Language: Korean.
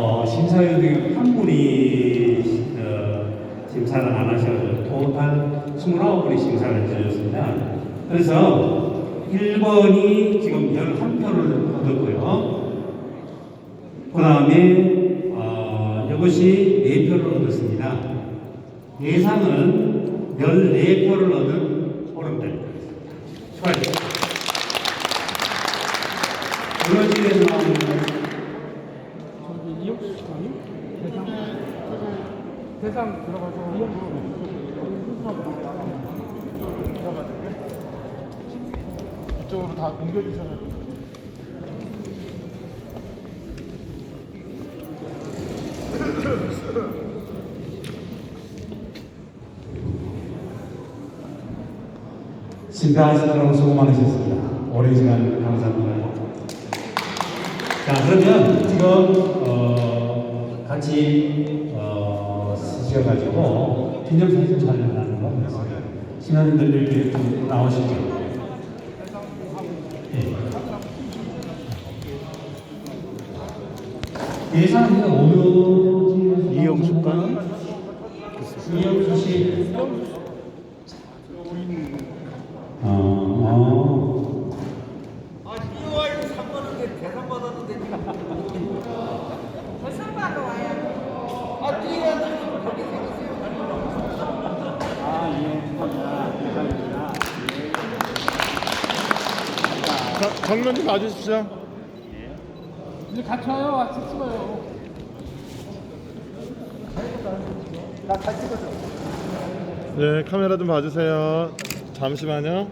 어, 심사위원 한 분이 어, 심사를 안 하셔서 토탈 29분이 심사를 해주셨습니다. 그래서 1번이 지금 11표를 얻었고요. 그 다음에 어, 이것이 4표를 얻었습니다. 예상은 14표를 얻은 오름입니다. 축하드립니다. 브라질에서 나오는 저기 이영수 씨가요? 대상 대상 들어가서 이영수 들어가지고 이쪽으로 다 옮겨주셔가지고 심사하시느라고 수고 많으셨습니다. 오랜 시간 감사합니다. 자, 그러면 지금 어, 같이 어, 쓰셔가지고 기념사진 촬영하는 거 있습니다. 신하님들 이렇게 좀 나오시죠. 예. 예상이 오묘지 이영숙과 이영수 씨. 어, 어. 벌써바로 와요. 정면 좀 봐주십시오. 이제 같이 와요 같이 찍어요 네, 카메라 좀 봐주세요. 잠시만요.